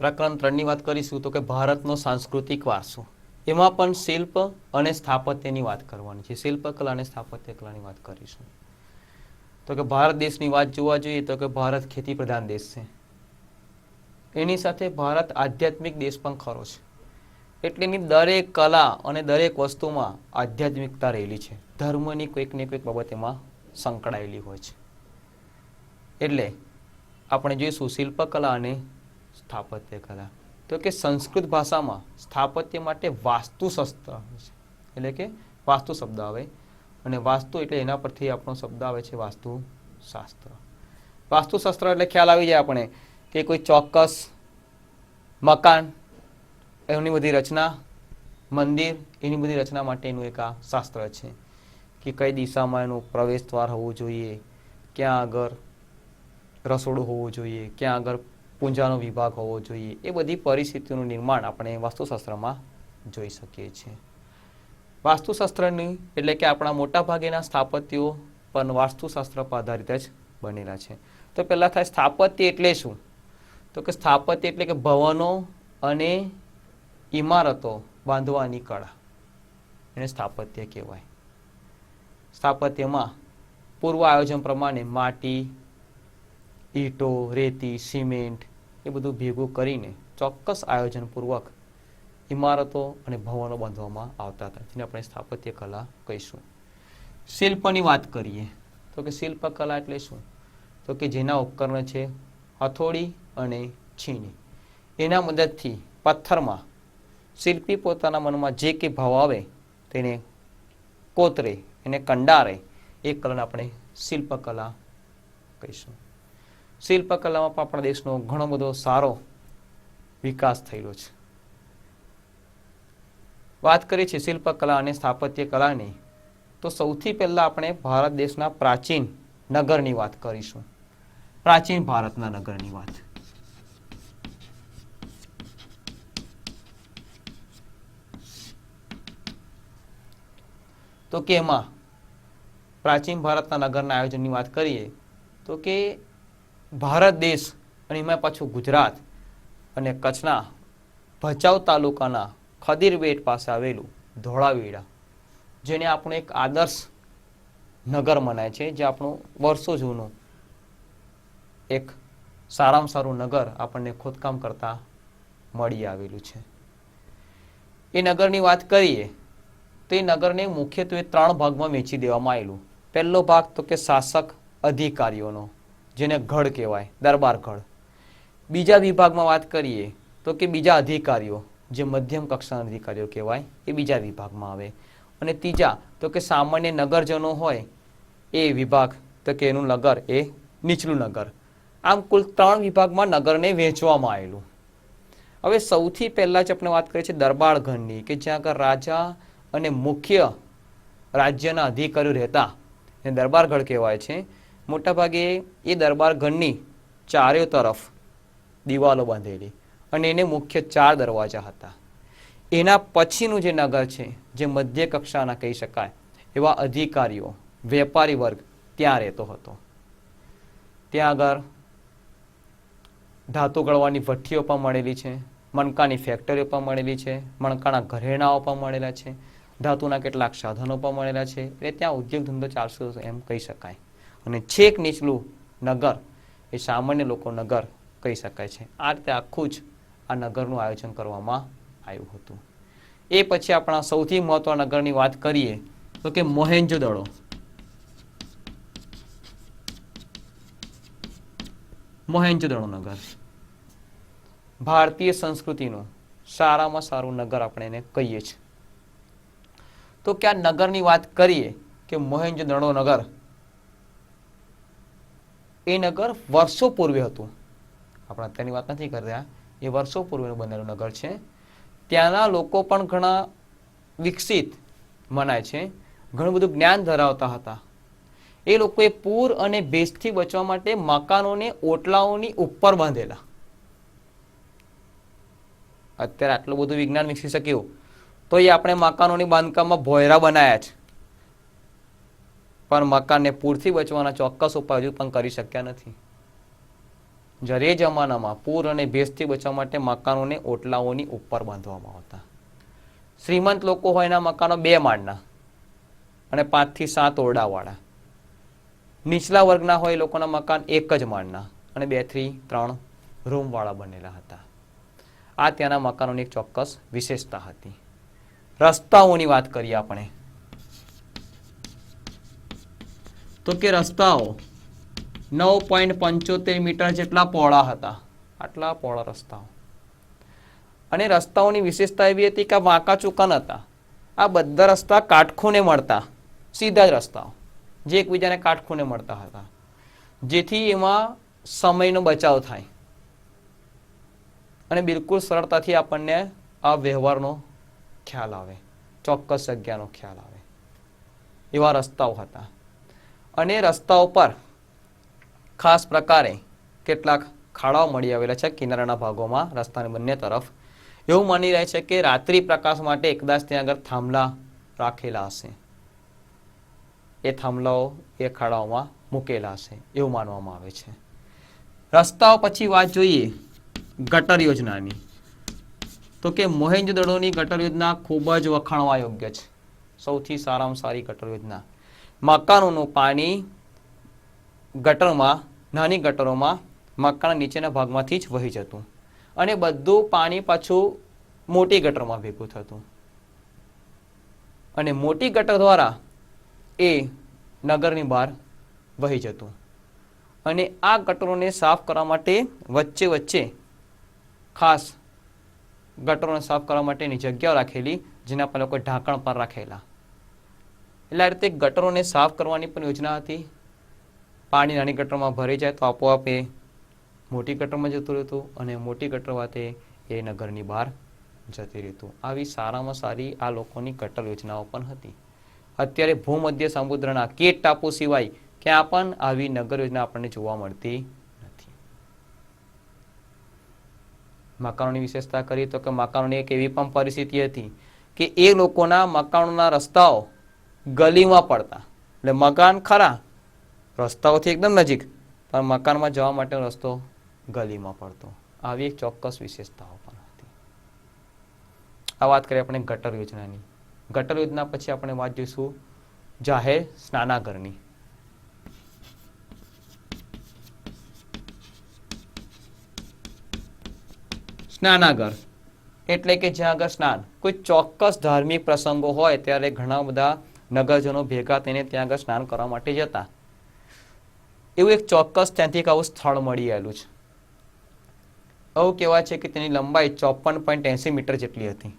પ્રકરણ ત્રણની વાત કરીશું તો કે ભારતનો સાંસ્કૃતિક વારસો. એમાં પણ શિલ્પ અને સ્થાપત્યની વાત કરવાની છે. શિલ્પકલા અને સ્થાપત્ય કલાની વાત કરીશું. તો કે ભારત દેશની વાત જોવા જોઈએ તો કે ભારત ખેતી પ્રધાન દેશ છે. એની સાથે ભારત આધ્યાત્મિક દેશ પણ ખરો છે. એટલે એની દરેક કલા અને દરેક વસ્તુમાં આધ્યાત્મિકતા રહેલી છે. ધર્મની કોઈક ને કોઈક બાબત એમાં સંકળાયેલી હોય છે. એટલે આપણે જોઈશું શિલ્પકલા અને સ્થાપત્ય કલા. તો કે સંસ્કૃત ભાષામાં સ્થાપત્ય માટે વાસ્તુશાસ્ત્ર એટલે કે વાસ્તુ શબ્દ આવે. અને વાસ્તુ એટલે એના પરથી આપણો શબ્દ આવે છે વાસ્તુશાસ્ત્ર વાસ્તુશાસ્ત્ર એટલે ખ્યાલ આવી જાય આપણે કે કોઈ ચોક્કસ મકાન, એની બધી રચના, મંદિર, એની બધી રચના માટેનું એક આ શાસ્ત્ર છે. કે કઈ દિશામાં એનું પ્રવેશ દ્વાર હોવું જોઈએ, ક્યાં આગળ રસોડું હોવું જોઈએ, ક્યાં આગળ પૂંજાનો વિભાગ હોવો જોઈએ. એ બધી પરિસ્થિતિનું નિર્માણ આપણે વાસ્તુશાસ્ત્રમાં જોઈ શકીએ છીએ. વાસ્તુશાસ્ત્રની એટલે કે આપણા મોટા ભાગેના સ્થાપત્યો પણ વાસ્તુશાસ્ત્ર પર આધારિત જ બનેલા છે. તો પહેલાં થાય સ્થાપત્ય એટલે શું? તો કે સ્થાપત્ય એટલે કે ભવનો અને ઇમારતો બાંધવાની કળા. એને સ્થાપત્ય કહેવાય. સ્થાપત્યમાં પૂર્વ આયોજન પ્રમાણે માટી, ઈંટો, રેતી, સિમેન્ટ એ બધું ભેગું કરીને ચોક્કસ આયોજનપૂર્વક ઇમારતો અને ભવનો બાંધવામાં આવતા હતા, જેને આપણે સ્થાપત્ય કલા કહીશું. શિલ્પની વાત કરીએ, તો કે શિલ્પકલા એટલે શું? તો કે જેના ઉપકરણ છે હથોડી અને છીણી. એના મદદથી પથ્થરમાં શિલ્પી પોતાના મનમાં જે કે ભાવ આવે તેને કોતરે, એને કંડારે, એ કલાને આપણે શિલ્પકલા કહીશું. શિલ્પકલામાં પણ આપણા દેશનો ઘણો બધો સારો વિકાસ થયેલો છે. વાત કરીએ છીએ શિલ્પકલા અને સ્થાપત્ય કલાની, તો સૌથી પહેલાં આપણે ભારત દેશના પ્રાચીન નગરની વાત કરીશું. પ્રાચીન ભારતના નગરની વાત. તો કે એમાં પ્રાચીન ભારતના નગરના આયોજનની વાત કરીએ, તો કે ભારત દેશ અને એમાં પાછું ગુજરાત અને કચ્છના ભચાઉ તાલુકાના ખદીરબેટ પાસે આવેલું ધોળાવીડા, જેને આપણું એક આદર્શ નગર મનાય છે, જે આપણું વર્ષો જૂનું એક સારામાં સારું નગર આપણને ખોદકામ કરતા મળી આવેલું છે. એ નગરની વાત કરીએ, તો એ નગરને મુખ્યત્વે ત્રણ ભાગમાં વેચી દેવામાં આવેલું. પહેલો ભાગ તો કે શાસક અધિકારીઓનો જેને ગઢ કહેવાય, દરબાર ગઢ બીજા વિભાગમાં વાત કરીએ તો કે બીજા અધિકારીઓ, જે મધ્યમ કક્ષાના અધિકારીઓ કહેવાય, એ બીજા વિભાગમાં આવે. અને ત્રીજા, તો કે સામાન્ય નગરજનો હોય, એ વિભાગ, તો કે એનું નગર એ નીચલું નગર. આમ કુલ ત્રણ વિભાગમાં નગરને વહેંચવામાં આવેલું. હવે સૌથી પહેલાં જ આપણે વાત કરીએ છીએ દરબાર ગઢની કે જ્યાં આગળ રાજા અને મુખ્ય રાજ્યના અધિકારીઓ રહેતા. એને દરબારગઢ કહેવાય છે. મોટાભાગે એ દરબાર ઘરની ચારેય તરફ દિવાલો બાંધેલી અને એને મુખ્ય ચાર દરવાજા હતા. એના પછીનું જે નગર છે, જે મધ્ય કક્ષાના કહી શકાય, એવા અધિકારીઓ, વેપારી વર્ગ ત્યાં રહેતો હતો. ત્યાં આગળ ધાતુ ગળવાની ભઠ્ઠીઓ પણ મળેલી છે, મણકાની ફેક્ટરીઓ પણ મળેલી છે, મણકાના ઘરેણાઓ પણ મળેલા છે, ધાતુના કેટલાક સાધનો પણ મળેલા છે, એટલે ત્યાં ઉદ્યોગ ધંધો ચાલશે એમ કહી શકાય. અને છેક નીચલું નગર એ સામાન્ય લોકો નગર કહી શકાય છે. આ રીતે આખું જ આ નગરનું આયોજન કરવામાં આવ્યું હતું. એ પછી આપણા સૌથી મહત્વના નગરની વાત કરીએ તો કે મોહેન્જોદડો. મોહેન્જોદડો નગર. ભારતીય સંસ્કૃતિનું સારામાં સારું નગર આપણે એને કહીએ છીએ. તો કે આ નગરની વાત કરીએ કે મોહેન્જોદડો નગર એ નગર વર્ષો પૂર્વે હતું. આપણે અત્યારની વાત નથી કરતા એ વર્ષો પૂર્વેનું બનેલું નગર છે. ત્યાંના લોકો પણ ઘણા વિકસિત મનાય છે. ઘણું બધું જ્ઞાન ધરાવતા હતા. એ લોકોએ પૂર અને ભેજથી બચવા માટે મકાનોને ઓટલાઓની ઉપર બાંધેલા. અત્યારે આટલું બધું વિજ્ઞાન વિકસી શક્યું. તો એ આપણે મકાનોની બાંધકામમાં ભોયરા બનાયા છે. પણ મકાનને પૂરથી બચવાના ચોક્કસ ઉપાય હજુ પણ કરી શક્યા નથી. જ્યારે એ જમાનામાં પૂર અને ભેજથી બચવા માટે મકાનોને ઓટલાઓની ઉપર બાંધવામાં આવતા. શ્રીમંત લોકો હોય એના મકાનો બે માળના અને પાંચથી સાત ઓરડાવાળા. નીચલા વર્ગના હોય લોકોના મકાન એક જ માળના અને બેથી ત્રણ રૂમવાળા બનેલા હતા. આ ત્યાંના મકાનોની એક ચોક્કસ વિશેષતા હતી. રસ્તાઓની વાત કરીએ આપણે. તો કે રસ્તાઓ નવ પોઈન્ટ પંચોતેર મીટર જેટલા પહોળા હતા. આટલા પહોળા રસ્તાઓ. અને રસ્તાઓની વિશેષતા એવી હતી કે વાંકા ચૂકા નહોતા આ બધા રસ્તા કાટખૂને મળતા. સીધા જ રસ્તાઓ. જે એકબીજાને કાટખૂને મળતા હતા. જેથી એમાં સમયનો બચાવ થાય. અને બિલકુલ સરળતાથી આપણને આ વ્યવહારનો ખ્યાલ આવે. ચોક્કસ જગ્યાનો ખ્યાલ આવે. એવા રસ્તાઓ હતા. અને રસ્તાઓ પર ખાસ પ્રકારે કેટલાક ખાડાઓ મળી આવેલા છે કિનારાના ભાગોમાં, રસ્તાની બંને તરફ. એવું માની રહે છે કે રાત્રિ પ્રકાશ માટે એકદાસ ત્યાં આગળ થાંભલા રાખેલા હશે. એ થાંભલાઓ એ ખાડાઓમાં મૂકેલા હશે, એવું માનવામાં આવે છે. રસ્તાઓ પછી વાત જોઈએ ગટર યોજનાની. તો કે મોહેંજોદડોની ગટર યોજના ખૂબ જ વખાણવા યોગ્ય છે. સૌથી સારામાં સારી ગટર યોજના. મકાનોનું પાણી ગટરમાં, નાની ગટરોમાં મકાન નીચેના ભાગમાંથી જ વહી જતું અને બધું પાણી પાછું મોટી ગટરમાં ભેગું થતું. અને મોટી ગટર દ્વારા એ નગરની બહાર વહી જતું. અને આ ગટરોને સાફ કરવા માટે વચ્ચે વચ્ચે ખાસ ગટરોને સાફ કરવા માટેની જગ્યાઓ રાખેલી, જેના પર લોકો ઢાંકણ પર રાખેલા. એટલે આ રીતે ગટરોને સાફ કરવાની પણ યોજના હતી. પાણી નાની ગટરમાં ભરાઈ જાય તો આપોઆપ એ મોટી ગટરમાં જતું રહેતું અને મોટી ગટર વાતે એ નગરની બહાર જતી રહેતું. આવી સારામાં સારી આ લોકોની ગટર યોજનાઓ પણ હતી. અત્યારે ભૂમધ્ય સમુદ્રના કેટ ટાપુ સિવાય ક્યાં પણ આવી નગર યોજના આપણને જોવા મળતી નથી. મકાનોની વિશેષતા કરીએ તો કે મકાનોની એક એવી પણ પરિસ્થિતિ હતી કે એ લોકોના મકાનોના રસ્તાઓ ગલીમાં પડતા. એટલે મકાન ખરા, રસ્તાઓથી એકદમ નજીક, પણ મકાનમાં જવા માટે રસ્તો ગલીમાં પડતો. આવી એક ચોક્કસ વિશેષતાઓ પણ હતી. આ વાત કરીએ આપણે ગટર યોજનાની. ગટર યોજના પછી આપણે વાત જોઈશું જાહેર સ્નાનાગરની. સ્નાનાગર એટલે કે જ્યાં આગળ સ્નાન. કોઈ ચોક્કસ ધાર્મિક પ્રસંગો હોય ત્યારે ઘણા બધા નગરજનો ભેગા થઈને ત્યાં આગળ સ્નાન કરવા માટે જતા. એવું એક ચોક્કસ ત્યાંથી એક આવું સ્થળ મળી આવેલું છે. આવું કહેવાય છે કે તેની લંબાઈ ચોપન પોઈન્ટ એંસી મીટર જેટલી હતી.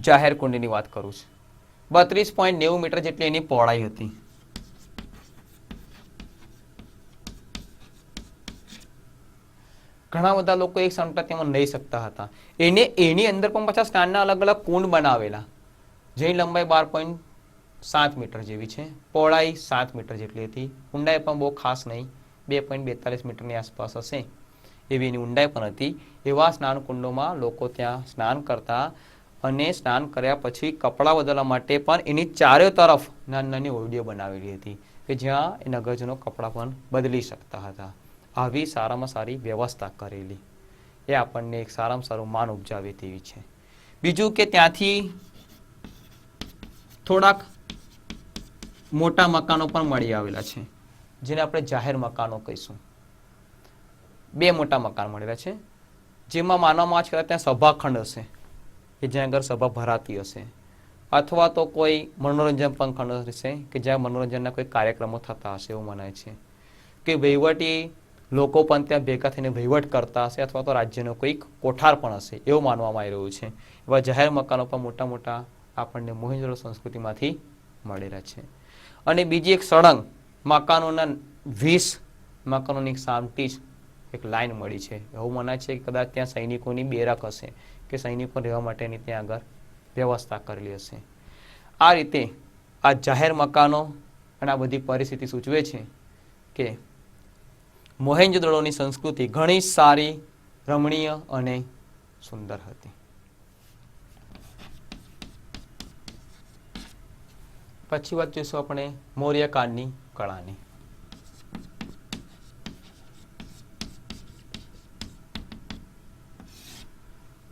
જાહેર કુંડની વાત કરું છું. બત્રીસ પોઈન્ટ નેવું મીટર જેટલી એની પહોળાઈ હતી. ઘણા બધા લોકો એક સમતા તેમાં નહીં શકતા હતા. એને, એની અંદર પણ પાછા સ્નાનના અલગ અલગ કુંડ બનાવેલા. જેની લંબાઈ બાર પોઈન્ટ સાત મીટર જેવી છે. પહોળાઈ સાત મીટર જેટલી હતી. ઊંડાઈ પણ બહુ ખાસ નહીં. બે પોઈન્ટ બેતાલીસ મીટરની આસપાસ હશે. એવી એની ઊંડાઈ પણ હતી. એવા સ્નાન કુંડોમાં લોકો ત્યાં સ્નાન કરતા અને સ્નાન કર્યા પછી કપડાં બદલવા માટે પણ એની ચારે તરફ નાની નાની ઓરડીઓ બનાવેલી હતી કે જ્યાં એ નગરજનો કપડાં પણ બદલી શકતા હતા. આવી સારામાં સારી વ્યવસ્થા કરેલી. એ આપણને એક સારામાં સારું માન ઉપજાવે તેવી છે. બીજું કે ત્યાંથી થોડાક મોટા મકાનો પણ મળી આવેલા છે. જેને આપણે જાહેર મકાનો કહીશું. બે મોટા મકાન મળેલા છે. જેમાં માનવામાં આવે છે કે ત્યાં સભાખંડ હશે. કે જ્યાં આગળ સભા ભરાતી હશે. અથવા તો કોઈ મનોરંજન પણ ખંડ હશે. કે જ્યાં મનોરંજનના કોઈ કાર્યક્રમો થતા હશે એવું મનાય છે. કે વહીવટી લોકો પણ ત્યાં ભેગા થઈને વહીવટ કરતા હશે અથવા તો રાજ્યનો કોઈક કોઠાર પણ હશે એવું માનવામાં આવી રહ્યું છે. એવા જાહેર મકાનો પણ મોટા મોટા આપણને મોહેંજોદડો સંસ્કૃતિમાંથી મળેલા છે. અને બીજી એક સળંગ મકાનોના વીસ મકાનોની સામટી જ એક લાઈન મળી છે. એવું મનાય છે કે કદાચ ત્યાં સૈનિકોની બેરક હશે કે સૈનિકો રહેવા માટેની ત્યાં આગળ વ્યવસ્થા કરેલી હશે. આ રીતે આ જાહેર મકાનો અને આ બધી પરિસ્થિતિ સૂચવે છે કે મોહેંજોદડોની સંસ્કૃતિ ઘણી સારી, રમણીય અને સુંદર હતી. પછી વાત જોઈશું આપણે મૌર્યકાળની કળાની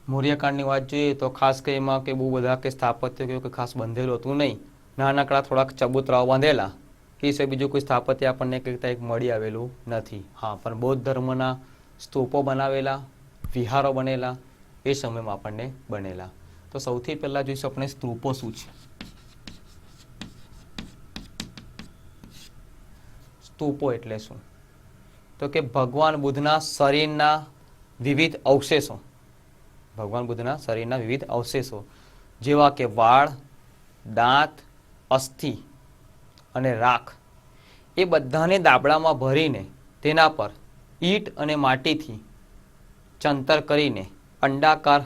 મૌર્યકાળની વાત જોઈએ તો ખાસ કે એમાં કે બહુ બધા કે સ્થાપત્ય કે ખાસ બંધેલું હતું નહીં. નાનકડા થોડાક ચબૂતરાઓ બાંધેલા. એ સિવાય બીજું કોઈ સ્થાપત્ય આપણને કઈ રીતે એક મળી આવેલું નથી. હા, પણ બૌદ્ધ ધર્મના સ્તૂપો બનાવેલા, વિહારો બનેલા, એ સમયમાં આપણને બનેલા. તો સૌથી પહેલાં જોઈશું આપણે સ્તૂપો શું છે. સ્તૂપો એટલે શું? તો કે ભગવાન બુદ્ધના શરીરના વિવિધ અવશેષો. ભગવાન બુદ્ધના શરીરના વિવિધ અવશેષો. જેવા કે વાળ, દાંત, અસ્થિ અને રાખ. એ બધાને દાબડામાં ભરીને તેના પર ઈંટ અને માટીથી ચંતર કરીને અંડાકાર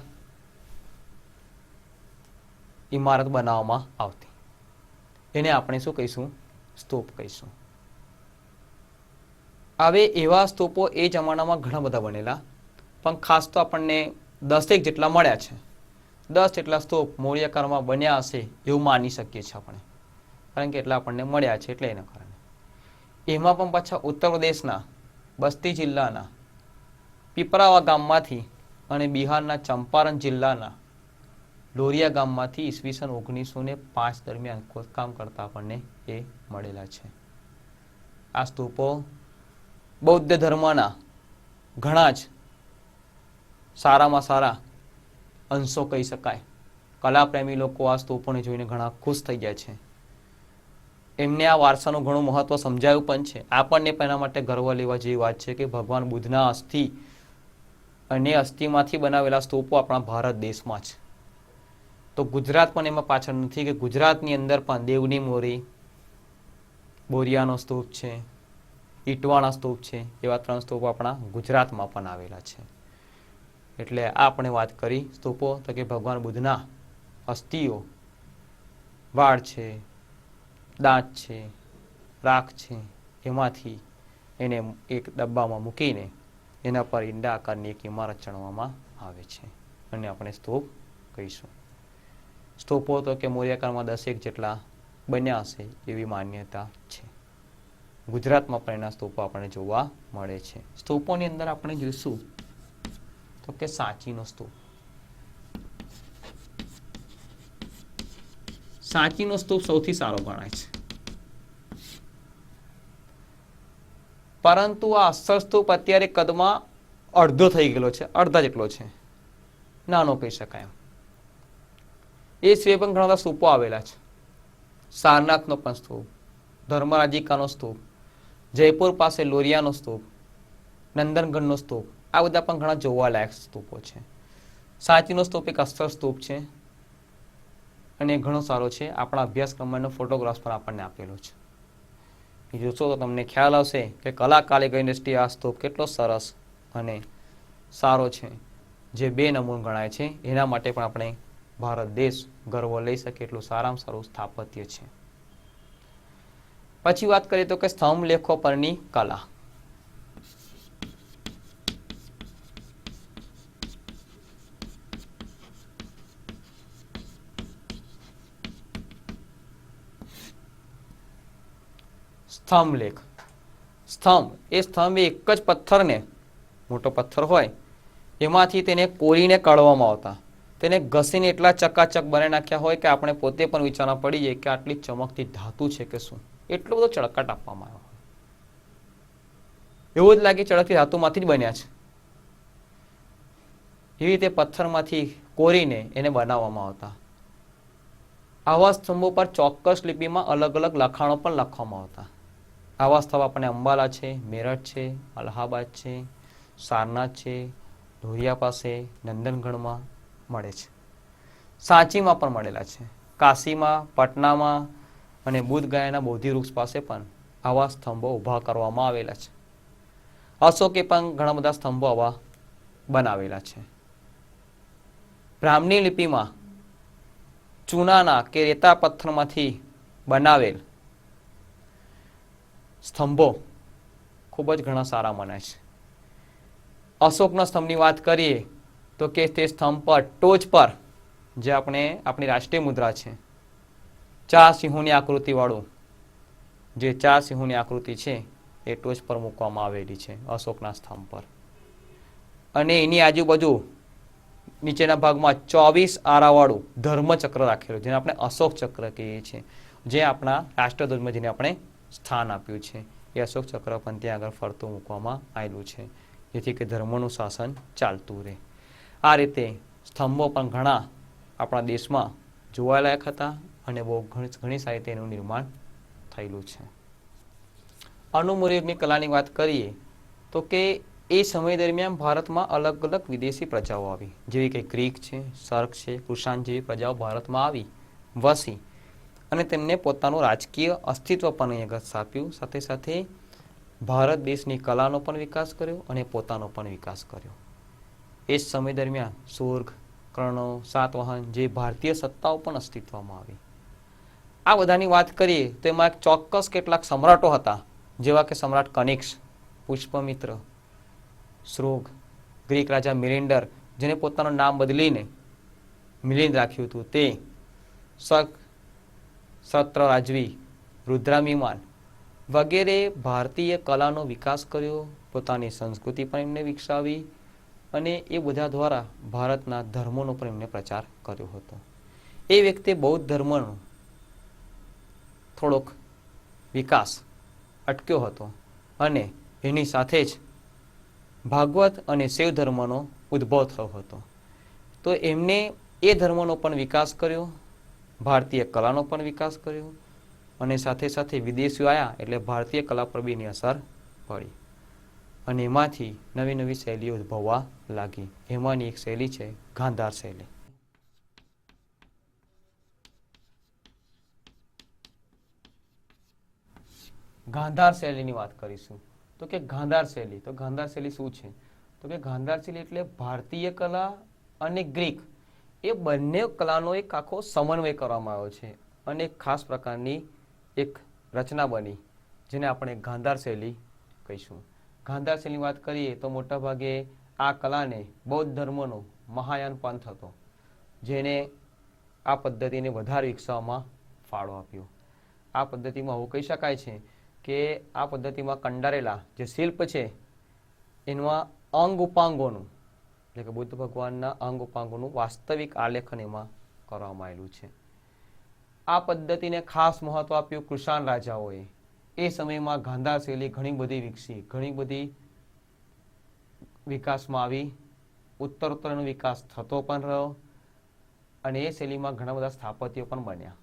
ઇમારત બનાવવામાં આવતી. એને આપણે શું કહીશું? સ્તૂપ કહીશું. હવે એવા સ્તૂપો એ જમાનામાં ઘણા બધા બનેલા, પણ ખાસ તો આપણને દસેક જેટલા મળ્યા છે. દસ જેટલા સ્તૂપ મૌર્યકાળમાં બન્યા હશે એવું માની શકીએ છીએ આપણે. કારણ કે એટલા આપણને મળ્યા છે એટલે એના કારણે. એમાં પણ પાછા ઉત્તર પ્રદેશના, બસ્તી જિલ્લાના, પીપરાવા ગામમાંથી અને બિહારના ચંપારણ જિલ્લાના, લોરિયા ગામમાંથી ઈસવીસન ઓગણીસો ને પાંચ દરમિયાન ખોદકામ કરતા આપણને એ મળેલા છે. આ સ્તૂપો બૌદ્ધ ધર્મના ઘણા જ સારામાં સારા અંશો કહી શકાય. કલાપ્રેમી લોકો આ સ્તૂપોને જોઈને ઘણા ખુશ થઈ ગયા છે. એમને આ વારસાનું ઘણું મહત્વ સમજાયું પણ છે. આપણને પણ એના માટે ગર્વ લેવા જેવી વાત છે કે ભગવાન બુદ્ધના અસ્થિ અને અસ્થિમાંથી બનાવેલા સ્તૂપો આપણા ભારત દેશમાં છે. તો ગુજરાત પણ એમાં પાછળ નથી કે ગુજરાતની અંદર પણ દેવની મોરી, બોરિયાનો સ્તૂપ છે ઈટવાણા સ્તૂપ છે, એવા ત્રણ સ્તૂપો આપણા ગુજરાતમાં પણ આવેલા છે. એટલે આ આપણે વાત કરી સ્તૂપો તો કે ભગવાન બુદ્ધના અસ્થિઓ, વાળ છે દાંત છે, રાખ છે, એમાંથી એને એક ડબ્બામાં મૂકીને એના પર ઈંડા આકારની એક ઇમારત ચણવામાં આવે છે. અને આપણે સ્તૂપ કહીશું સ્તૂપો તો કે મૌર્યકાળમાં દસેક જેટલા બન્યા હશે એવી માન્યતા છે. ગુજરાતમાં પણ એના સ્તૂપો આપણને જોવા મળે છે. સ્તૂપોની અંદર આપણે જોઈશું તો કે સાચીનો સ્તૂપ. સાચીનો સ્તૂપ સૌથી સારો ગણાય છે. પરંતુ આ અસર સ્તૂપ અત્યારે કદમાં અડધો થઈ ગયેલો છે, અડધા જેટલો છે. નાનો કહી શકાય એમ. એ સિવાય પણ ઘણા બધા સ્તૂપો આવેલા છે. સારનાથનો પણ સ્તૂપ, ધર્મરાજિકાનો સ્તૂપ, જયપુર પાસે લોરિયાનો સ્તૂપ નંદનગઢનો સ્તૂપ, આ બધા પણ ઘણા જોવાલાયક સ્તૂપો છે. સાચીનો સ્તૂપ એક અસ્તર સ્તૂપ છે. અને ઘણો સારો છે. આપણા અભ્યાસક્રમનો ફોટોગ્રાફ્સ પણ આપણને આપેલો છે. એ જોશો તો તમને ખ્યાલ આવશે કે કલાકાલિક ઇન્ડસ્ટ્રી આ સ્તૂપ કેટલો સરસ અને સારો છે. જે બે નમૂન ગણાય છે. એના માટે પણ આપણે ભારત દેશ ગર્વ લઈ શકે એટલું સારામાં સારું સ્થાપત્ય છે. પછી વાત કરીએ તો કે સ્તંભ લેખો પરની કલા. સ્તંભ લેખ. સ્તંભ એ સ્તંભ એક જ પથ્થરને, મોટો પથ્થર હોય, એમાંથી તેને કોરીને કાઢવામાં આવતા. તેને ઘસીને એટલા ચકાચક બનાવી નાખ્યા હોય કે આપણે પોતે પણ વિચારણા પડી જાય કે આટલી ચમકતી ધાતુ છે કે શું. એટલો બધો ચળકાટ આપવામાં આવ્યો. એવું જ લાગે ચળકતી ધાતુમાંથી જ બન્યા છે. એવી રીતે પથ્થરમાંથી કોરીને એને બનાવવામાં આવતા. આવા સ્તંભો પર ચોક્કસ લિપિમાં અલગ અલગ લખાણો પણ લખવામાં આવતા. આવા સ્થળ આપણને અંબાલા છે, મેરઠ છે, અલ્હાબાદ છે, સારનાથ છે, ધોરિયા પાસે નંદનગઢમાં મળે છે. સાંચીમાં પણ મળેલા છે. કાશીમાં, પટનામાં અને બુદ્ધગયાના બોધિ વૃક્ષ પાસે પણ આવા સ્તંભો ઊભા કરવામાં આવેલા છે. અશોકે પણ ઘણા બધા સ્તંભો આવા બનાવેલા છે. બ્રાહ્મણી લિપિમાં ચૂનાના કે રેતા પથ્થરમાંથી બનાવેલ સ્તંભો ખૂબ જ ઘણા સારા મનાય છે. અશોકના સ્તંભની વાત કરીએ તો કે તે સ્તંભ પર, ટોચ પર જે આપણે, આપણી રાષ્ટ્રીય મુદ્રા છે. ચાર સિંહોની આકૃતિવાળું જે ચાર સિંહોની આકૃતિ છે એ ટોચ પર મૂકવામાં આવેલી છે અશોકના સ્તંભ પર. અને એની આજુબાજુ નીચેના ભાગમાં ચોવીસ આરાવાળું ધર્મચક્ર રાખેલું, જેને આપણે અશોક ચક્ર કહીએ છીએ, જે આપણા રાષ્ટ્રધ્વજમાં જેને આપણે સ્થાન આપ્યું છે. એ અશોક ચક્ર પણ ત્યાં આગળ ફરતું મૂકવામાં આવેલું છે, જેથી કે ધર્મનું શાસન ચાલતું રહે. આ રીતે સ્તંભો પણ ઘણા આપણા દેશમાં જોવાલાયક હતા અને બહુ ઘણી સારી તેનું નિર્માણ થયેલું છે. અનુમૂર્યુગની કલાની વાત કરીએ તો કે એ સમય દરમિયાન ભારતમાં અલગ અલગ વિદેશી પ્રજાઓ આવી. જેવી કે ગ્રીક છે, સર્ક છે કુષાન જેવી પ્રજાઓ ભારતમાં આવી વસી. અને તેમને પોતાનું રાજકીય અસ્તિત્વ પણ આગળ સ્થાપ્યું સાથે સાથે ભારત દેશની કલાનો પણ વિકાસ કર્યો અને પોતાનો પણ વિકાસ કર્યો. એ જ સમય દરમિયાન સુર્ગ કર્ણો, સાતવાહન જે ભારતીય સત્તાઓ પણ અસ્તિત્વમાં આવી. આ બધાની વાત કરીએ તો એમાં એક ચોક્કસ કેટલાક સમ્રાટો હતા, જેવા કે સમ્રાટ કનિક્સ પુષ્પમિત્ર, શ્રોગ, ગ્રીક રાજા મિલિન્ડર, જેને પોતાનું નામ બદલીને મિલિંદ રાખ્યું હતું. તે શક સત્ર રાજવી રુદ્રામિમાન વગેરે ભારતીય કલાનો વિકાસ કર્યો, પોતાની સંસ્કૃતિ પણ એમને વિકસાવી અને એ બધા દ્વારા ભારતના ધર્મોનો પણ એમને પ્રચાર કર્યો હતો. એ વ્યક્તિએ બૌદ્ધ ધર્મનો થોડોક વિકાસ અટક્યો હતો અને એની સાથે જ ભાગવત અને શૈવ ધર્મનો ઉદ્ભવ થયો હતો. તો એમને એ ધર્મનો પણ વિકાસ કર્યો ભારતીય કલાનો પણ વિકાસ કર્યો અને સાથે સાથે વિદેશીઓ આવ્યા એટલે ભારતીય કલા પર બીની અસર પડી. અને એમાંથી નવી નવી શૈલીઓ ઉદ્ભવવા લાગી. એમાંની એક શૈલી છે ગાંધાર શૈલી. ગાંધાર શૈલીની વાત કરીશું. તો કે ગાંધાર શૈલી. તો ગાંધાર શૈલી શું છે? તો કે ગાંધાર શૈલી એટલે ભારતીય કલા અને ગ્રીક એ બંને કલાનો એક આખો સમન્વય કરવામાં આવ્યો છે અને એક ખાસ પ્રકારની એક રચના બની, જેને આપણે ગાંધાર શૈલી કહીશું. ગાંધાર શૈલીની વાત કરીએ તો મોટાભાગે આ કલાને બૌદ્ધ ધર્મનો મહાયાન પંથ હતો જેને આ પદ્ધતિને વધારે વિકસાવવામાં ફાળો આપ્યો. આ પદ્ધતિમાં એવું કહી શકાય છે કે આ પદ્ધતિમાં કંડારેલા જે શિલ્પ છે, એમાં અંગ ઉપાંગોનું એટલે કે બુદ્ધ ભગવાનના અંગ ઉપાંગોનું વાસ્તવિક આલેખન એમાં કરવામાં આવેલું છે. આ પદ્ધતિને ખાસ મહત્વ આપ્યું કૃષાણ રાજાઓએ. એ સમયમાં ગાંધાર શૈલી ઘણી બધી વિકસી. ઘણી બધી વિકાસમાં આવી. ઉત્તરોત્તરનો વિકાસ થતો પણ રહ્યો અને એ શૈલીમાં ઘણા બધા સ્થાપત્યો પણ બન્યા.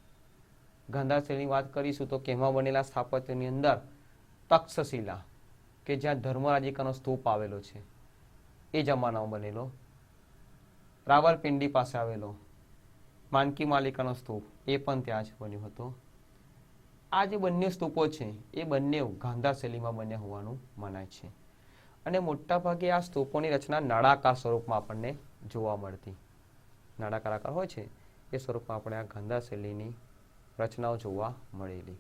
ગાંધાર શૈલીની વાત કરીશું તો કેમાં બનેલા સ્થાપત્યની અંદર તક્ષશિલા, કે જ્યાં ધર્મરાજિકાનો સ્તૂપ આવેલો છે. એ જમાનામાં બનેલો. રાવલપિંડી પાસે આવેલો. માનકી માલિકાનો સ્તૂપ, એ પણ ત્યાં જ બન્યો હતો. આ જે બંને સ્તૂપો છે, એ બંને ગાંધા શૈલીમાં બન્યા હોવાનું મનાય છે. અને મોટાભાગે આ સ્તૂપોની રચના નળાકાર સ્વરૂપમાં આપણને જોવા મળતી. નળાકાર આકાર હોય છે, એ સ્વરૂપમાં આપણે આ ગાંધા શૈલીની રચનાઓ જોવા મળેલી.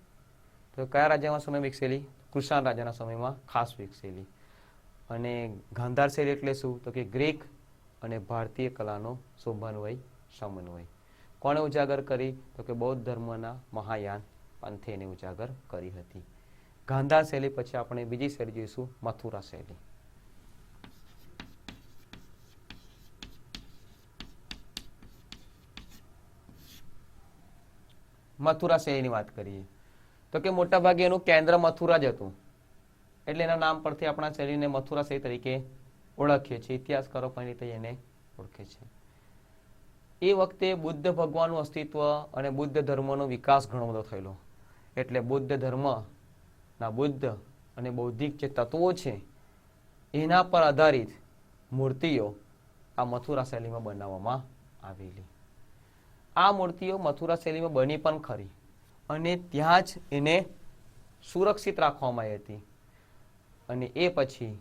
તો કયા રાજાના સમય વિકસેલી કૃષાણ રાજાના સમયમાં ખાસ વિકસેલી અને ગાંધાર શૈલી એટલે શું? તો કે ગ્રીક અને ભારતીય કલાનો શોભાન્વય, સમન્વય. કોણે ઉજાગર કરી? તો કે બૌદ્ધ ધર્મના મહાયાન પંથે એને ઉજાગર કરી હતી. ગાંધાર શૈલી પછી આપણે બીજી શૈલી જોઈશું, મથુરા શૈલી. મથુરા શૈલીની વાત કરીએ. તો કે મોટાભાગે એનું કેન્દ્ર મથુરા જ હતું. એટલે એના નામ પરથી આપણા શૈલીને મથુરા શૈલી તરીકે ઓળખીએ છીએ. ઇતિહાસકારો પણ રીતે એને ઓળખે છે. એ વખતે બુદ્ધ ભગવાનનું અસ્તિત્વ અને બુદ્ધ ધર્મનો વિકાસ ઘણો બધો થયેલો. એટલે બુદ્ધ ધર્મના બુદ્ધ અને બૌદ્ધિક જે તત્વો છે, એના પર આધારિત મૂર્તિઓ આ મથુરા શૈલીમાં બનાવવામાં આવેલી. આ મૂર્તિઓ મથુરા શૈલીમાં બની પણ ખરી અને ત્યાં જ એને સુરક્ષિત રાખવામાં આવી હતી. અને એ પછી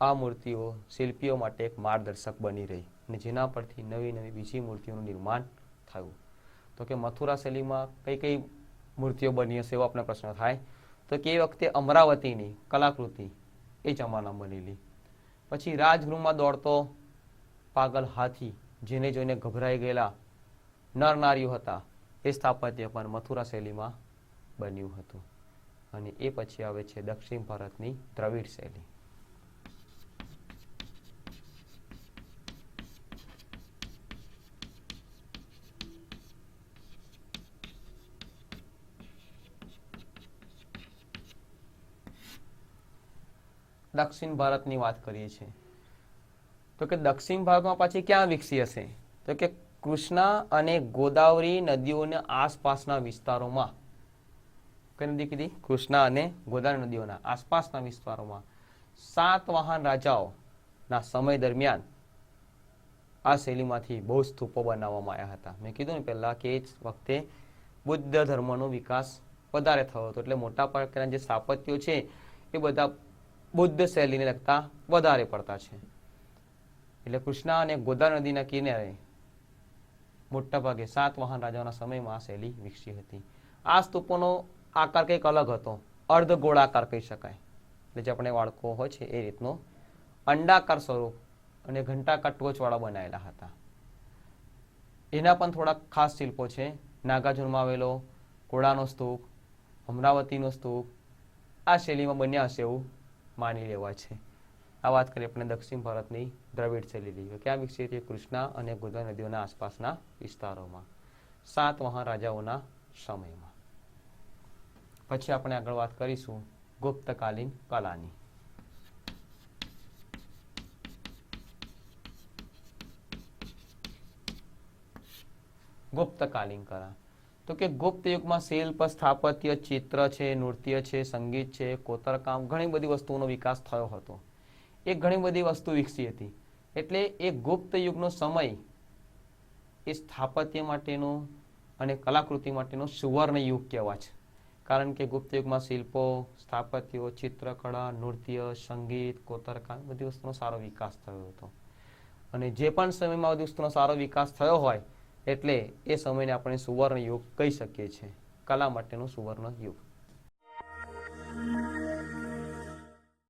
આ મૂર્તિઓ શિલ્પીઓ માટે એક માર્ગદર્શક બની રહી અને જેના પરથી નવી નવી બીજી મૂર્તિઓનું નિર્માણ થયું. તો કે મથુરા શૈલીમાં કઈ કઈ મૂર્તિઓ બની હશે એવો આપણે પ્રશ્ન થાય, તો કે એ વખતે અમરાવતીની કલાકૃતિ એ જમાનામાં બનેલી. પછી રાજગૃહમાં દોડતો પાગલ હાથી જેને જોઈને ગભરાઈ ગયેલા નર નારીઓ હતા, એ સ્થાપત્ય પણ મથુરા શૈલીમાં બન્યું હતું. અને એ પછી આવે છે દક્ષિણ ભારતની દ્રવિડ શૈલી. દક્ષિણ ભારતની વાત કરીએ છીએ. તો કે દક્ષિણ ભારતમાં પાછી ક્યાં વિકસી હશે? તો કે કૃષ્ણા અને ગોદાવરી નદીઓના આસપાસના વિસ્તારોમાં. કઈ નદી કીધી? કૃષ્ણા અને ગોદાવરી નદીઓના આસપાસના વિસ્તારોમાં સાતવાહન રાજાઓના સમય દરમિયાન આ શૈલીમાંથી બહુ સ્તૂપો બનાવવામાં આવ્યા હતા. મેં કીધું ને પહેલાં કે એ જ વખતે બુદ્ધ ધર્મનો વિકાસ વધારે થયો હતો. એટલે મોટા પ્રકારના જે સ્થાપત્યો છે, એ બધા બુદ્ધ શૈલીને લગતા વધારે પડતા છે. એટલે કૃષ્ણા અને ગોદા નદીના કિનારે મોટાભાગે સાત વાહન રાજાઓના સમયમાં આ શૈલી વિકસી હતી. આ સ્તૂપોનો આકાર કંઈક અલગ હતો. અર્ધ ગોળાકાર કહી શકાય. એટલે જે આપણે વાળકો હોય છે એ રીતનો અંડાકાર સ્વરૂપ અને ઘંટાકાર ટોચવાળા બનાવેલા હતા. એના પણ થોડા ખાસ શિલ્પો છે. નાગાર્જુનમાં આવેલો, ઘોડાનો સ્તૂપ, અમરાવતીનો સ્તૂપ, આ શૈલીમાં બન્યા હશે એવું માની લેવાય છે. આ વાત કરીએ આપણે દક્ષિણ ભારતની દ્રવિડ શૈલી લઈએ. ક્યાં વિકસી હતી કૃષ્ણા અને ગોદા નદીઓના આસપાસના વિસ્તારોમાં. સાત મહારાજાઓના સમયમાં. પછી આપણે આગળ વાત કરીશું ગુપ્તકાલીન કલાની. ગુપ્તકાલીન કલા. તો કે ગુપ્ત યુગમાં શિલ્પ સ્થાપત્ય, ચિત્ર છે, નૃત્ય છે, સંગીત છે, કોતરકામ, ઘણી બધી વસ્તુઓનો વિકાસ થયો હતો. એ ઘણી બધી વસ્તુ વિકસી હતી. એટલે એ ગુપ્ત યુગનો સમય એ સ્થાપત્ય માટેનો અને કલાકૃતિ માટેનો સુવર્ણ યુગ કહેવાય છે. કારણ કે ગુપ્ત યુગમાં શિલ્પો, સ્થાપત્યો, ચિત્રકળા, નૃત્ય, સંગીત, કોતરકામ બધી વસ્તુનો સારો વિકાસ થયો હતો. અને જે પણ સમયમાં બધી વસ્તુનો સારો વિકાસ થયો હોય, એટલે એ સમયને આપણે સુવર્ણ યુગ કહી શકીએ છીએ. કલા માટેનો સુવર્ણ યુગ.